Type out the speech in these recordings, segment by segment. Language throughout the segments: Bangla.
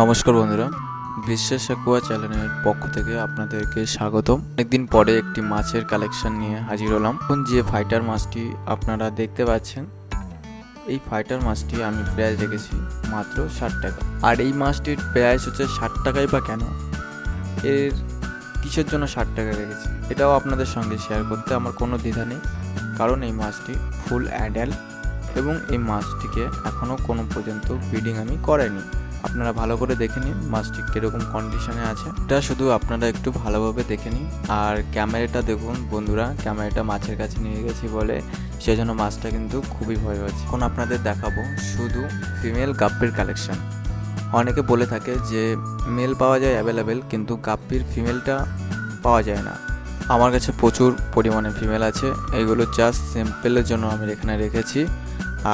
নমস্কার বন্ধুরা বিশ্বের সাকুয়া চ্যানেলের পক্ষ থেকে আপনাদেরকে স্বাগতম। অনেকদিন পরে একটি মাছের কালেকশন নিয়ে হাজির হলাম। এখন যে ফাইটার মাছটি আপনারা দেখতে পাচ্ছেন, এই ফাইটার মাছটি আমি প্রায় রেখেছি মাত্র ষাট টাকা। আর এই মাছটির প্রাইস হচ্ছে ষাট টাকাই বা কেন? এর কিসের জন্য ষাট টাকা রেখেছি? এটাও আপনাদের সঙ্গে শেয়ার করতে আমার কোনো দ্বিধা নেই, কারণ এই মাছটি ফুল অ্যাডাল্ট এবং এই মাছটিকে এখনও কোনো পর্যন্ত ব্রিডিং আমি করাইনি। আপনারা ভালো করে দেখে নিন মাছটি কীরকম কন্ডিশনে আছে। এটা শুধু আপনারা একটু ভালোভাবে দেখে নিন। আর ক্যামেরাটা দেখুন, বন্ধুরা, ক্যামেরাটা মাছের কাছে নিয়ে গেছি বলে সেজন্য মাছটা কিন্তু খুবই ভয় পাচ্ছে। এখন আপনাদের দেখাবো শুধু ফিমেল গাপ্পির কালেকশন অনেকে বলে থাকে যে মেল পাওয়া যায় অ্যাভেলেবেল কিন্তু গাপ্পির ফিমেলটা পাওয়া যায় না। আমার কাছে প্রচুর পরিমাণে ফিমেল আছে। এইগুলো জাস্ট সিম্পলের জন্য আমি এখানে রেখেছি।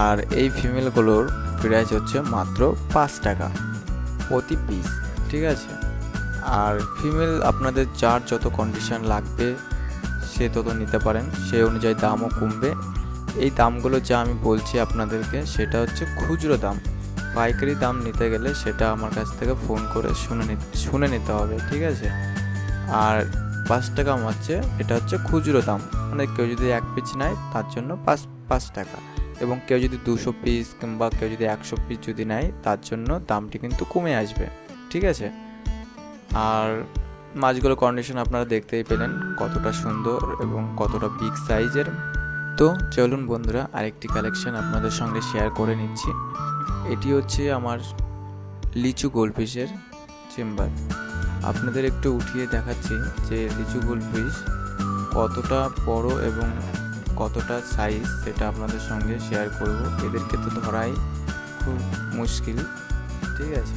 আর এই ফিমেলগুলোর প্রাইস হচ্ছে মাত্র পাঁচ টাকা প্রতি পিস ঠিক আছে? আর ফিমেল আপনাদের যার যত কন্ডিশন লাগবে, সে তত নিতে পারেন। সেই অনুযায়ী দামও কমবে। এই দামগুলো যা আমি বলছি আপনাদেরকে, সেটা হচ্ছে খুচরো দাম। পাইকারি দাম নিতে গেলে সেটা আমার কাছ থেকে ফোন করে শুনে নি, শুনে নিতে হবে, ঠিক আছে? আর পাঁচ টাকা হচ্ছে এটা হচ্ছে খুচরো দাম। মানে কেউ যদি এক পিস নেয়, তার জন্য পাঁচ পাঁচ টাকা। এবং কেউ যদি দুশো পিস কিংবা কেউ যদি একশো পিস যদি নেয়, তার জন্য দামটি কিন্তু কমে আসবে। ঠিক আছে? আর মাছগুলোর কন্ডিশন আপনারা দেখতেই পেলেন কতটা সুন্দর এবং কতটা বিগ সাইজের তো চলুন বন্ধুরা, আরেকটি কালেকশন আপনাদের সঙ্গে শেয়ার করে নিচ্ছি। এটি হচ্ছে আমার লিচু গোলফিশের চেম্বার আপনাদের একটু উঠিয়ে দেখাচ্ছি যে লিচু গোলফিশ কতটা বড় এবং কতটা সাইজ সেটা আপনাদের সঙ্গে শেয়ার করব। এদেরকে তো ধরাই খুব মুশকিল, ঠিক আছে?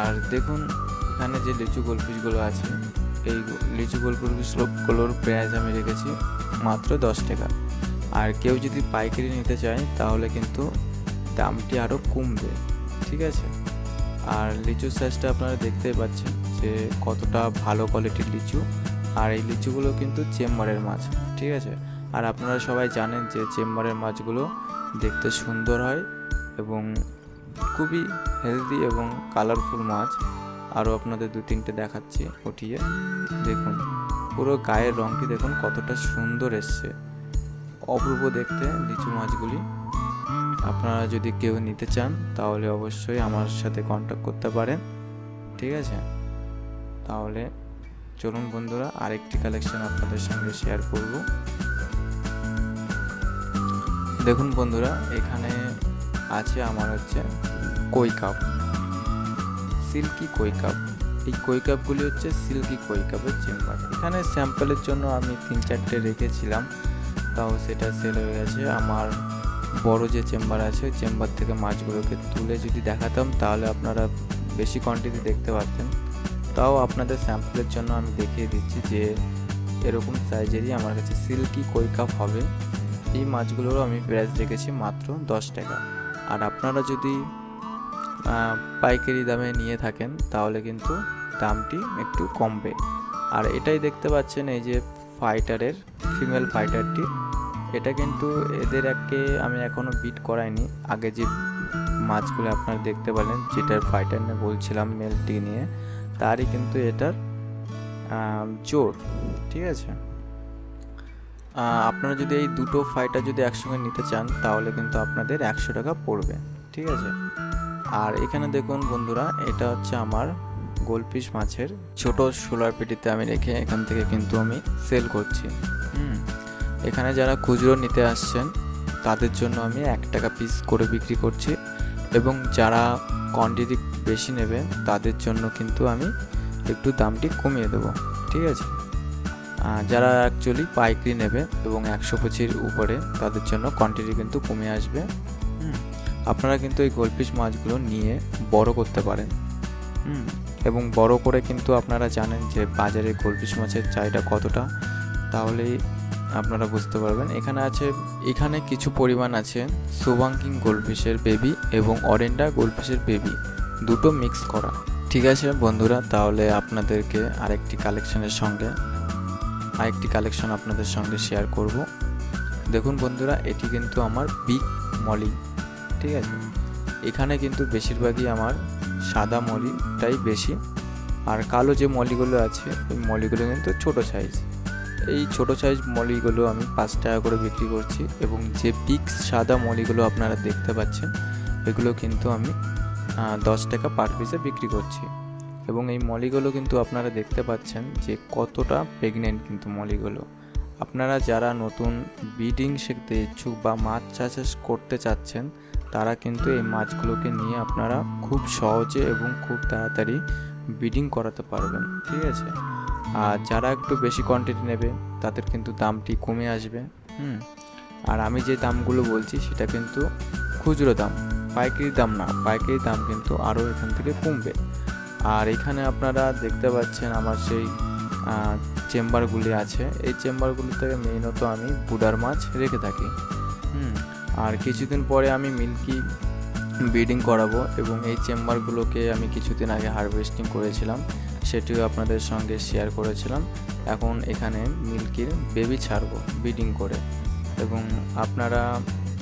আর দেখুন, এখানে যে লিচু গোলফিশগুলো আছে, এই লিচু গোলফিশগুলোর প্রাইস আমি রেখেছি মাত্র দশ টাকা। আর কেউ যদি পাইকারি নিতে চায়, তাহলে কিন্তু দামটি আরও কমবে, ঠিক আছে? আর লিচুর সাইজটা আপনারা দেখতেই পাচ্ছেন যে কতটা ভালো কোয়ালিটির লিচু। আর এই লিচুগুলো কিন্তু চেম্বারের মাছ, ঠিক আছে? আর আপনারা সবাই জানেন যে চেম্বারের মাছগুলো দেখতে সুন্দর হয় এবং খুবই হেলদি এবং কালারফুল মাছ। আরও আপনাদের দু তিনটে দেখাচ্ছি, উঠিয়ে। দেখুন, পুরো গায়ের রঙটি দেখুন কতটা সুন্দর এসছে। অপূর্ব দেখতে লিচু মাছগুলি। আপনারা যদি কেউ নিতে চান, তাহলে অবশ্যই আমার সাথে কন্ট্যাক্ট করতে পারেন। ঠিক আছে? তাহলে চলুন বন্ধুরা, আরেকটি কালেকশন আপনাদের সঙ্গে শেয়ার করব। দেখুন বন্ধুরা, এখানে আছে আমার হচ্ছে কই কাপ সিল্কি কই কাপ এই কই কাপগুলি হচ্ছে সিল্কি কই কাপের চেম্বার এখানে স্যাম্পলের জন্য আমি তিন চারটে রেখেছিলাম, তাও সেটা সেল হয়ে গেছে। আমার বড় যে চেম্বার আছে, ওই চেম্বার থেকে মাছগুলোকে তুলে যদি দেখাতাম, তাহলে আপনারা বেশি কোয়ান্টিটি দেখতে পারতেন। তাও আপনাদের স্যাম্পলের জন্য আমি দেখিয়ে দিচ্ছি যে এরকম সাইজেরই আমার কাছে সিল্কি কই কাপ হবে। এই মাছগুলোরও আমি প্রাইস রেখেছি মাত্র দশ টাকা। আর আপনারা যদি পাইকারি দামে নিয়ে থাকেন, তাহলে কিন্তু দামটি একটু কমবে। আর এটাই দেখতে পাচ্ছেন এই যে ফাইটারের ফিমেল ফাইটারটি এটা কিন্তু এদের একে আমি এখনও বিট করাইনি। আগে যে মাছগুলো আপনারা দেখতে পেলেন, যেটার ফাইটার নিয়ে বলছিলাম মেলটি নিয়ে, তারই কিন্তু এটার জোর, ঠিক আছে? আপনারা যদি এই দুটো ফাইটার যদি একসঙ্গে নিতে চান, তাহলে কিন্তু আপনাদের একশো টাকা পড়বে, ঠিক আছে? আর এখানে দেখুন বন্ধুরা, এটা হচ্ছে আমার গোলপিস মাছের ছোট সোলার পেটিতে আমি রেখে এখান থেকে কিন্তু আমি সেল করছি, হুম? এখানে যারা খুচরো নিতে আসছেন, তাদের জন্য আমি এক টাকা পিস করে বিক্রি করছি এবং যারা কোয়ান্টিটি বেশি নেবে তাদের জন্য কিন্তু আমি একটু দামটি কমিয়ে দেবো, ঠিক আছে? যারা অ্যাকচুয়ালি পাইকারি নেবে এবং একশো পঁচির উপরে, তাদের জন্য কোয়ান্টিটি কিন্তু কমে আসবে। আপনারা কিন্তু এই গোলপিস মাছগুলো নিয়ে বড় করতে পারেন। এবং বড় করে কিন্তু আপনারা জানেন যে বাজারে গোলপিস মাছের চাহিদা কতটা তাহলেই আপনারা বুঝতে পারবেন। এখানে আছে, এখানে কিছু পরিমাণ আছে সুবাঙ্কিং গোলফিশের বেবি এবং অরেন্ডা গোলফিশের বেবি দুটো মিক্স করা। ঠিক আছে বন্ধুরা, তাহলে আপনাদেরকে আরেকটি কালেকশনের সঙ্গে আরেকটি কালেকশন আপনাদের সঙ্গে শেয়ার করব। দেখুন বন্ধুরা, এটি কিন্তু আমার বিগ মলি ঠিক আছে? এখানে কিন্তু বেশিরভাগই আমার সাদা মলিটাই বেশি। আর কালো যে মলিগুলো আছে, ওই মলিগুলো কিন্তু ছোট সাইজ এই ছোট সাইজ মলিগুলো আমি পাঁচ টাকা করে বিক্রি করছি এবং যে পিক্স সাদা মলিগুলো আপনারা দেখতে পাচ্ছেন, এগুলো কিন্তু আমি দশ টাকা পার পিসে বিক্রি করছি। এবং এই মলিগুলো কিন্তু আপনারা দেখতে পাচ্ছেন যে কতটা প্রেগনেন্ট কিন্তু মলিগুলো। আপনারা যারা নতুন ব্রিডিং শিখতে ইচ্ছুক বা মাছ চাষ করতে চাচ্ছেন, তারা কিন্তু এই মাছগুলোকে নিয়ে আপনারা খুব সহজে এবং খুব তাড়াতাড়ি ব্রিডিং করাতে পারবেন, ঠিক আছে? আর যারা একটু বেশি কোয়ান্টিটি নেবে, তাদের কিন্তু দামটি কমে আসবে, হুম? আর আমি যে দামগুলো বলছি, সেটা কিন্তু খুচরো দাম, পাইকারি দাম না, পাইকারি দাম কিন্তু আরও এখান থেকে কমবে। আর এখানে আপনারা দেখতে পাচ্ছেন আমার সেই চেম্বারগুলি আছে। এই চেম্বারগুলিতে মেইনত আমি বুডার মাছ রেখে থাকি। হুম, আর কিছুদিন পরে আমি মিল্কি ব্রিডিং করাবো এবং এই চেম্বারগুলোকে আমি কিছুদিন আগে হারভেস্টিং করেছিলাম, সেটিও আপনাদের সঙ্গে শেয়ার করেছিলাম। এখন এখানে মিল্কির বেবি ছাড়বো, ব্রিডিং করে। এবং আপনারা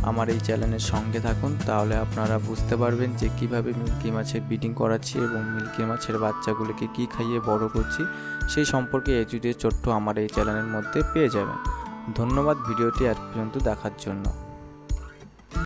আমার এই চ্যানেলের সঙ্গে থাকুন, তাহলে আপনারা বুঝতে পারবেন যে কীভাবে মিল্কি মাছের ব্রিডিং করাচ্ছি এবং মিল্কি মাছের বাচ্চাগুলোকে কী খাইয়ে বড় করছি। সেই সম্পর্কে এজুডিয়ে ছোট্ট আমার এই চ্যানেলের মধ্যে পেয়ে যাবেন। ধন্যবাদ ভিডিওটি আজ পর্যন্ত দেখার জন্য।